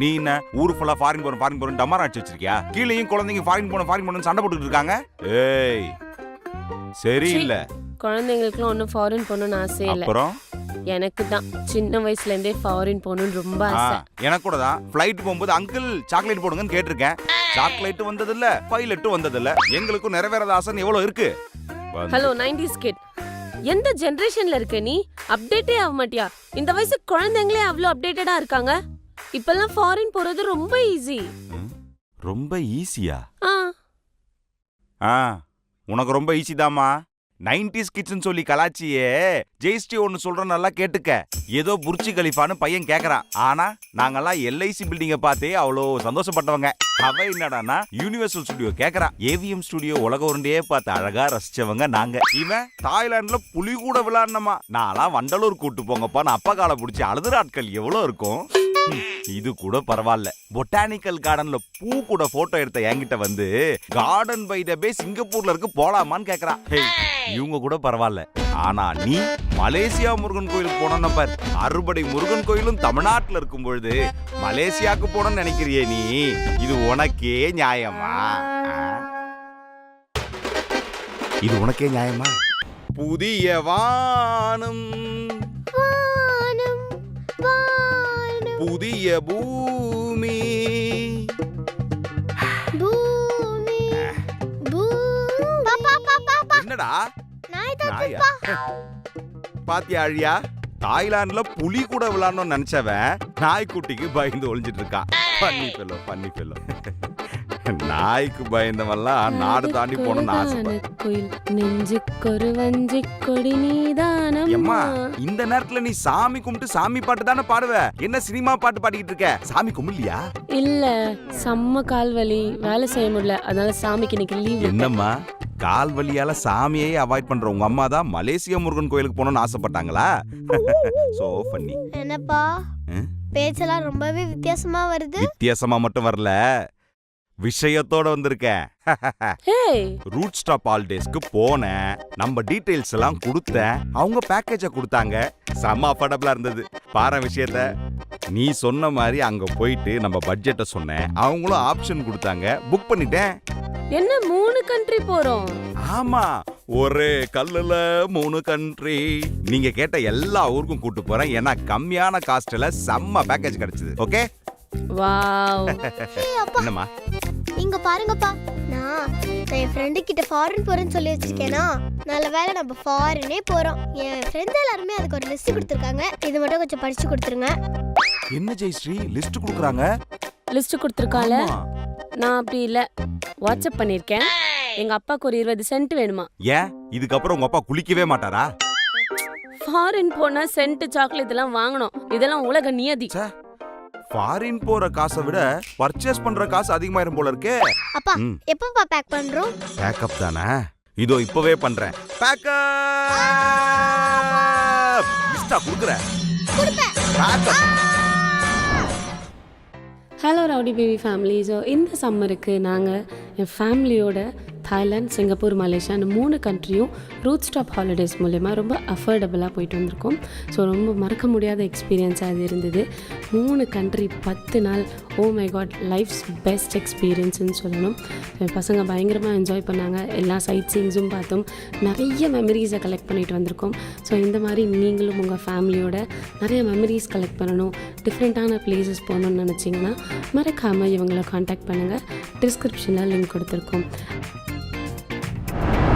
நீ என்ன? ஊரு ஃபுல்லா ஃபாரின் போறோம் ஃபாரின் போறோம் டமாரா அடிச்சு வச்சிருக்கியா? கீழேயும் குழந்தைங்க ஃபாரின் போன ஃபாரின் போன சண்டை போட்டுட்டு இருக்காங்க? ஏய் சரியில்ல. குழந்தைங்களுக்குலாம் ஒன்றும் ஃபாரின் போகணும்னு ஆசையே இல்லை. அப்புறம்? எனக்கு தான். சின்ன வயசுல இருந்தே ஃபாரின் போகணும்னு ரொம்ப ஆசை. எனக்கு கூட தான். ஃப்ளைட் போகும்போது அங்கிள் சாக்லேட் போடுங்கன்னு கேட்டிருக்கேன். சாக்லேட் வந்ததில்ல பைலட்டும் வந்ததில்ல. எங்களுக்கும் நிறைவேறாத ஆசைன்னு எவ்வளவு இருக்கு? ஹலோ நைன்டிஸ் கிட் எந்த ஜெனரேஷன்ல இருக்க நீ? அப்டேட்டே ஆக மாட்டியா? இந்த வயசு குழந்தைங்களே அவ்வளோ அப்டேட்டடா இருக்காங்க. இப்பெல்லாம் ஃபாரின் போறது ரொம்ப ஈஸி ரொம்ப ஈஸியா ஆ. ஆ உனக்கு ரொம்ப ஈஸி தாமா நைன்டிஸ் கிட்ஸ்னு சொல்லி கலாச்சியே. ஜெயிஸ்டி ஒன்னு சொல்றேன் நல்லா கேட்டுக்க. ஏதோ புர்ஜி கலிஃபான்னு பையன் கேக்குறான். ஆனா நாங்கெல்லாம் எல்ஐசி பில்டிங்கை பார்த்தே அவ்வளோ சந்தோஷப்பட்டவங்க. அவ என்னடான்னா யூனிவர்சல் ஸ்டுடியோ கேக்குறான். ஏவிஎம் ஸ்டுடியோ உலக உருண்டையே பார்த்து அழகா ரசிச்சவங்க நாங்க. இவன் தாய்லாந்துல புலி கூட விளையாடணுமா நான்லாம் வண்டலூர் கூட்டு போங்கப்பா. நான் அப்பா காலை பிடிச்சி அழுதுற ஆட்கள் எவ்வளோ இருக்கும்? இது கூட பரவாயில்ல பொட்டானிக்கல் கார்டன்ல பூ கூட போட்டோ எடுத்த என்கிட்ட வந்து கார்டன் பை த பே சிங்கப்பூர்ல இருக்கு போலாமான்னு கேக்குறான் இவங்க கூட பரவாயில்ல ஆனா நீ மலேசியா முருகன் கோயிலுக்கு போனோம்னா பார். அறுபடை முருகன் கோயிலும் தமிழ்நாட்டுல இருக்கும் பொழுது மலேசியாக்கு போனோம்னு நினைக்கிறியே நீ? இது உனக்கே நியாயமா? இது உனக்கே நியாயமா? புதிய வானம் புதிய பூமி. பூமி. பூமி. பாப்பா பாப்பா பா என்னடா? நாய் பாத்தியா அழியா? தாய்லாந்துல புலி கூட விளையாடணும்னு நினைச்சவன் நாய்க்குட்டிக்கு பயந்து ஒளிஞ்சிட்டு இருக்கான். பண்ணி பெல்லோ பண்ணி பெல்லோ நாய்க்கு பயந்தவன்லாம் நாடு தாண்டி போகணும்னு ஆசைப்படும் கோயில் நெஞ்சுக்கொரு வஞ்சி கொடி நீதானம் எம்மா இந்த நேரத்துல நீ சாமி கும்பிட்டு சாமி பாட்டு தானே பாடுவ? என்ன சினிமா பாட்டு பாடிக்கிட்டு இருக்க? சாமி கும்பிடலையா? இல்ல செம்ம கால் வலி வேலை செய்ய முடியல அதனால சாமிக்கு இன்னைக்கு லீவ் என்னம்மா கால் வலியால சாமியே அவாய்ட் பண்ற உங்க அம்மா தான் மலேசியா முருகன் கோயிலுக்கு போகணும்னு ஆசைப்பட்டாங்களா? சோ பண்ணி என்னப்பா? பேச்செல்லாம் ரொம்பவே வித்தியாசமா வருது. வித்தியாசமா மட்டும் வரல. விஷயத்தோட வந்திருக்கேன். ரூட் ஸ்டாப் ஹாலிடேஸ்க்கு போனேன். நம்ம டீடைல்ஸ் எல்லாம் கொடுத்தேன். அவங்க பேக்கேஜை கொடுத்தாங்க. செம்ம அஃபர்டபுளா இருந்தது. பாரு விஷயத்த. நீ சொன்ன மாதிரி அங்க போயிட்டு நம்ம பட்ஜெட்டை சொன்னேன். அவங்களும் ஆப்ஷன் கொடுத்தாங்க. புக் பண்ணிட்டேன். என்ன மூணு கண்ட்ரி போறோம்? ஆமா. ஒரே கல்லுல மூணு கண்ட்ரி நீங்க கேட்ட எல்லா ஊருக்கும் கூட்டு போறேன். ஏன்னா கம்மியான காஸ்ட்ல செம்ம பேக்கேஜ் கிடைச்சது. Okay wow. ஏய் அப்பா. என்னம்மா? இங்க பாருங்கப்பா. நான் நான் என் ஃப்ரெண்டு கிட்ட ஃபாரின் போறேன்னு சொல்லி வச்சிருக்கேனா? நல்ல வேளை நம்ம ஃபாரினே போறோம். என் ஃப்ரெண்ட்ஸ் எல்லாருமே அதுக்கு ஒரு லிஸ்ட் கொடுத்துருக்காங்க. இது மட்டும் கொஞ்சம் படிச்சு கொடுத்துருங்க. என்ன ஜெயஸ்ரீ லிஸ்ட் கொடுக்குறாங்க? லிஸ்ட் கொடுத்துருக்கால ஆமா. நான் அப்படி இல்ல. வாட்ஸ்அப் பண்ணிருக்கேன். எங்க அப்பாக்கு ஒரு இருபது சென்ட் வேணுமா? ஏன்? இதுக்கப்புறம் உங்க அப்பா குளிக்கவே மாட்டாரா? ஃபாரின் போனா சென்ட் சாக்லேட் எல்லாம் வாங்கணும். இதெல்லாம் உலக நியதி. ஃபாரின் போற காசை விட பர்ச்சேஸ் பண்ற காசு அதிகமாயிரும் போல இருக்கே. அப்பா. எப்பப்பா பேக் பண்றோம்? பேக்கப் தானே? இதோ இப்பவே பண்றேன். பேக்கப் லிஸ்டா குடுக்குறேன் hello rowdy baby family so இந்த சம்மருக்கு நாங்கள் என் ஃபேமிலியோட தாய்லாந்து சிங்கப்பூர் மலேசியா அந்த மூணு கண்ட்ரியும் ரூட் ஸ்டாப் ஹாலிடேஸ் மூலயமா ரொம்ப அஃபோர்டபுளாக போயிட்டு வந்திருக்கோம். ஸோ ரொம்ப மறக்க முடியாத எக்ஸ்பீரியன்ஸாக அது இருந்தது. மூணு கண்ட்ரி பத்து நாள் oh my god life's best எக்ஸ்பீரியன்ஸ்னு சொல்லணும். என் பசங்க பயங்கரமாக என்ஜாய் பண்ணாங்க. எல்லா சைட் சீன்ஸும் பார்த்தோம். நிறைய மெமரிஸை கலெக்ட் பண்ணிட்டு வந்திருக்கோம். ஸோ இந்த மாதிரி நீங்களும் உங்கள் ஃபேமிலியோட நிறைய மெமரிஸ் கலெக்ட் பண்ணணும். டிஃப்ரெண்ட்டான பிளேசஸ் போகணும்னு நினச்சிங்கன்னா மறக்காமல் இவங்களை காண்டாக்ட் பண்ணுங்கள் டிஸ்கிரிப்ஷனில் லிங்க் கொடுத்துருக்கோம்.